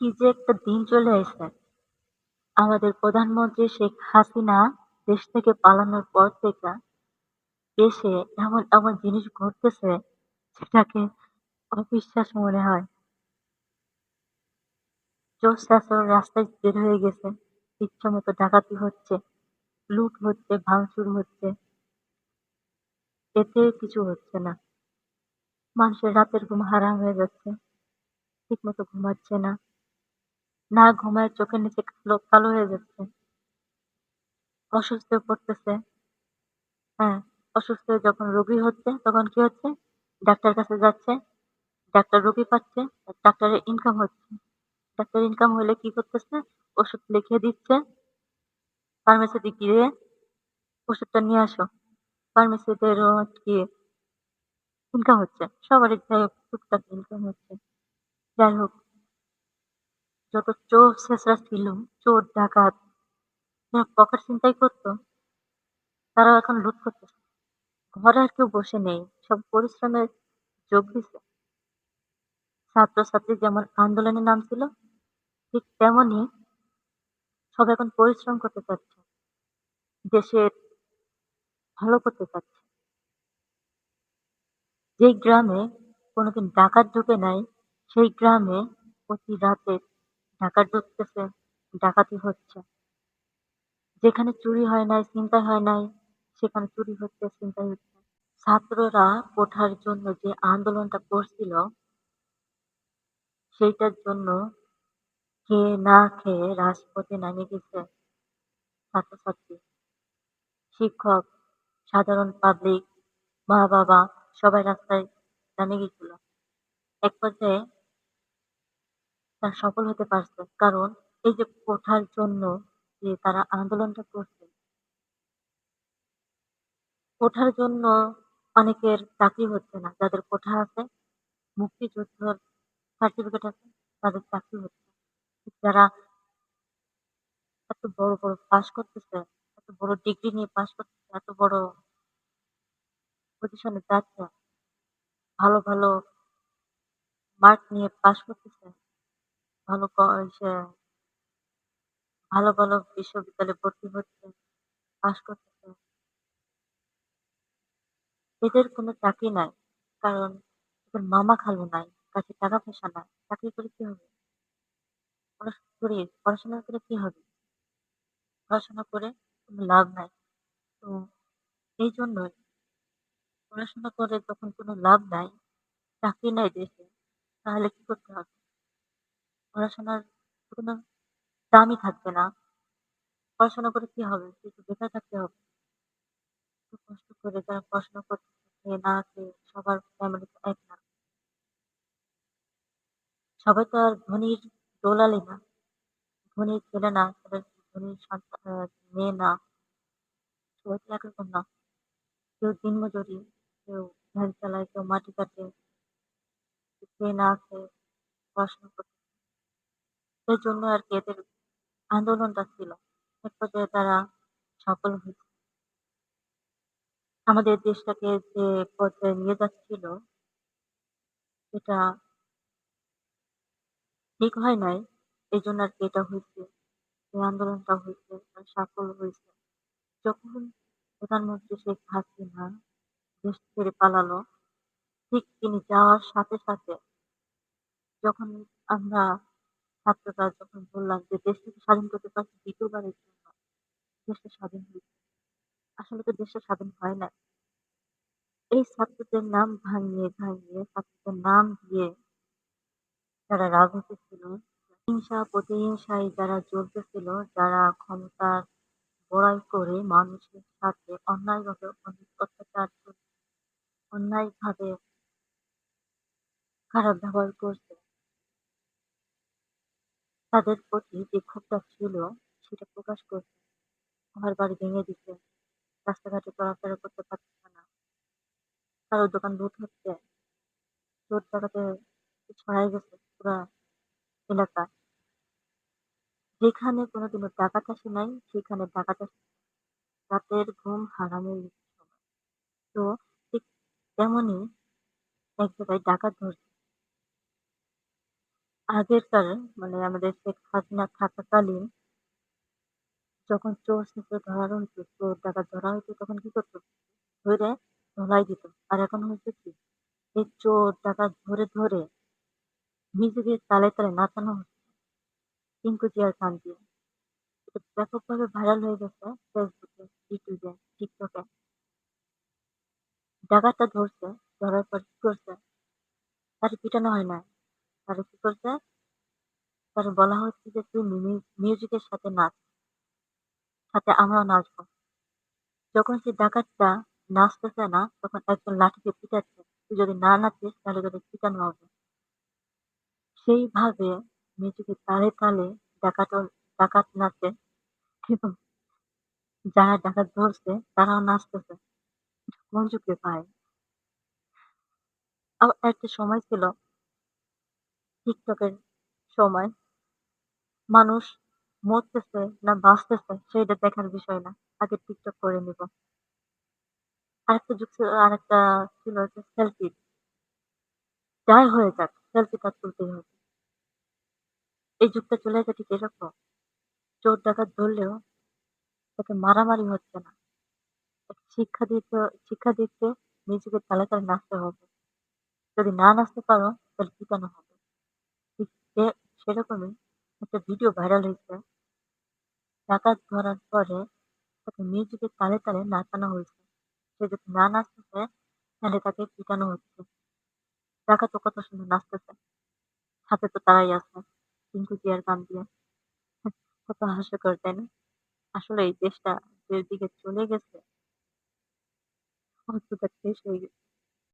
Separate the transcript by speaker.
Speaker 1: কি যে একটা দিন চলে এসেছে। আমাদের প্রধানমন্ত্রী শেখ হাসিনা দেশ থেকে পালানোর পর থেকে দেশে এমন, এমন জিনিস ঘটতেছে সেটাকে অবিশ্বাস মনে হয়। চোর-চাচর রাস্তায় বের হয়ে গেছে। ইচ্ছামতো ডাকাতি হচ্ছে, লুট হচ্ছে, ভাঙচুর হচ্ছে। এতে কিছু হচ্ছে না। মানুষের রাতের ঘুম হারাম হয়ে যাচ্ছে। ঠিক মতো ঘুমাচ্ছে না। না ঘুমায় চোখের নিচে কালো, কালো হয়ে যাচ্ছে। অসুস্থ পড়তেছে। হ্যাঁ, অসুস্থ যখন রোগী হচ্ছে তখন কি হচ্ছে? ডাক্তার কাছে যাচ্ছে, ডাক্তার রোগী পাচ্ছে, ডাক্তারের ইনকাম হচ্ছে। ডাক্তার ইনকাম হলে কি করতেছে? ওষুধ লিখে দিচ্ছে। ফার্মেসিতে গিয়ে ওষুধটা নিয়ে আসো। ফার্মেসিদেরও কি ইনকাম হচ্ছে। সবারই টুকটাক ইনকাম হচ্ছে। যাই হোক যত চোর ছেঁচড়া ছিল, চোর ডাকাত যারা পকেট ছিনতাই করতো, তারাও এখন লুট করতেছে। ঘরে আর কেউ বসে নেই। সব পরিশ্রমের যোগ দিছে। ছাত্রছাত্রী যেমন আন্দোলনে নামছিল, ঠিক তেমনই সব এখন পরিশ্রম করতে চাচ্ছে। দেশের ভালো করতে চাচ্ছে। যেই গ্রামে কোনোদিন ডাকাত ঢুকে নাই, সেই গ্রামে প্রতি রাতে ডাকাত ঢুকতেছে, ডাকাতি হচ্ছে। যেখানে চুরি হয় নাই, ছিনতাই হয় নাই, সেখানে চুরি হচ্ছে, ছিনতাই হচ্ছে। ছাত্ররা কোঠার জন্য যে আন্দোলনটা করছিল, সেইটার জন্য খেয়ে না খেয়ে রাজপথে নেমে গেছে ছাত্রছাত্রী, শিক্ষক, সাধারণ পাবলিক, মা-বাবা সবাই রাস্তায় নেমে গেছিল। এক পর্যায়ে তারা সফল হতে পারছে। কারণ এই যে কোঠার জন্য যে তারা আন্দোলনটা করছে কোঠার জন্য অনেকের চাকরি হচ্ছে না। যাদের কোঠা আছে, মুক্তিযুদ্ধর সার্টিফিকেট আছে, তাদের চাকরি হচ্ছে। যারা এত বড়, বড় পাস করতেছে, এত বড় ডিগ্রি নিয়ে পাস করতেছে, এত বড় পজিশনে যাচ্ছে, ভালো, ভালো মার্ক নিয়ে পাস করতেছে, ভালো ক ইসে ভালো, ভালো বিশ্ববিদ্যালয়ে ভর্তি হচ্ছে, পাস করতেছে। এদের কোনো চাকরি নাই। কারণ এদের মামা খালু নাই, কাছে টাকা পয়সা নাই। চাকরি করে কি হবে? পড়াশোনা করে পড়াশোনা করে কি হবে? পড়াশোনা করে কোনো লাভ নাই। তো এই জন্যই পড়াশোনা করে যখন কোনো লাভ নাই, চাকরি নাই দেশে, তাহলে কি করতে হবে? পড়াশোনার কোনো দামই থাকবে না। পড়াশোনা করে কি হবে? শুধু বেকার থাকতে হবে। এত কষ্ট করে যারা পড়াশোনা করতেছে, না খেয়ে সবার ফ্যামিলি তো এক না। সবাই তো আর ধনীর দোলালি না। ধনীর ছেলে না, ধনীর সন্তান মেয়ে না। সবাই তো একরকম না। কেউ দিনমজুরি, কেউ ভ্যান চালায়, কেউ মাটি কাটে। খেয়ে না খেয়ে পড়াশোনা করতেছে। এজন্য আরকি এদের আন্দোলনটা ছিল। এক পর্যায়ে তারা সফল হয়েছে। আমাদের দেশটাকে যে পর্যায়ে নিয়ে যাচ্ছিল এটা ঠিক হয় নাই। এই জন্য আর কি এটা হয়েছে এই আন্দোলনটা হয়েছে সফল হয়েছে যখন প্রধানমন্ত্রী শেখ হাসিনা দেশ ছেড়ে পালালো, ঠিক তিনি যাওয়ার সাথে, সাথে যখন আমরা ছাত্ররা যখন বললাম যে দেশটাকে স্বাধীন করতে পারছি ২য় বারের জন্য, দেশটা স্বাধীন হয়েছে। আসলে তো দেশটা স্বাধীন হয় নাই। এই ছাত্রদের নাম ভাঙিয়ে, ভাঙিয়ে ছাত্রদের নাম দিয়ে যারা রাজনীতি ছিল, হিংসা প্রতিহিংসায় যারা চলতেছিল, যারা ক্ষমতার বড়াই করে মানুষের সাথে অন্যায়ভাবে অনেক অত্যাচার করে, অন্যায়ভাবে খারাপ ব্যবহার করছে। তাদের প্রতি যে ক্ষোভটা ছিল সেটা প্রকাশ করছে। ঘরবাড়ি ভেঙে দিচ্ছে। রাস্তাঘাটে চলাফেরা করতে পারছে না। কারও দোকান লুট হচ্ছে, চোর ডাকাতে ছড়ায় গেছে পুরা এলাকা। যেখানে কোনোদিনও ডাকাত আসে নাই, সেখানে ডাকাত আসছে। রাতের ঘুম হারাম হয়ে তো ঠিক তেমনই এক জায়গায় ডাকাত ধরছে। আগেরকার মানে আমাদের শেখ হাসিনা থাকাকালীন যখন চোর শেষে ধরা হইতো, চোর ডাকাত ধরা হইতো তখন কি করতো? ধরে ধোলাই দিত। আর এখন হয়েছে কি? এই চোর ডাকাত ধরে, ধরে নিজেদের তালে, তালে নাচানো হচ্ছে। টিংকু জিয়ার গান দিয়ে। এটা ব্যাপকভাবে ভাইরাল হয়ে গেছে ফেসবুকে, ইউটিউবে, টিকটকে। ডাকাতটা ধরছে, ধরার পর কি করছে? তারে পিটানো হয় নাই। তারে কি করছে? তারে বলা হচ্ছে যে তুই মিমি মিউজিকের সাথে নাচ। সাথে আমরাও নাচবো। যখন সে ডাকাতটা নাচতেছে না, তখন একজন লাঠিকে পিটাচ্ছে। তুই যদি না নাচিস তাহলে তোকে পিটানো হবে। সেইভাবে মিউজিকের তালে, তালে ডাকাত ডাকাত নাচে এবং যারা ডাকাত ধরছে তারাও নাচতেছে। যুগে ভাই? আবার একটা সময় ছিল টিকটকের সময় মানুষ মরতেছে না বাঁচতেছে সেইটা দেখার বিষয় না। আগে টিকটক করে নিব। আরেকটা যুগ ছিল আরেকটা ছিল হচ্ছে সেলফি। যাই হয়ে যাক সেলফি তার তুলতেই হবে। এই যুগটা চলে গেছে ঠিক এরকম। চোর ডাকাত ধরলেও তাকে মারামারি হচ্ছে না। তাকে শিক্ষা দিতে শিক্ষা দিচ্ছে নিজেকে তালে, তালে নাচতে হবে। যদি না নাচতে পারো তাহলে পিটানো হবে। সে সেরকমই একটা ভিডিও ভাইরাল হয়েছে ডাকাত ধরার পরে তাকে মিউজিকের তালে, তালে নাচানো হয়েছে সে যদি না নাচতেছে তাহলে তাকে পিটানো হচ্ছে। ডাকাতও কত সুন্দর নাচতেছে। হাতে তো তারাই আছে। টিংকু জিয়ার গান দিয়ে। কত হাস্যকর তাই না? আসলে এই দেশটা যে দিকে চলে গেছে অবস্থাটা শেষ হয়ে গেছে।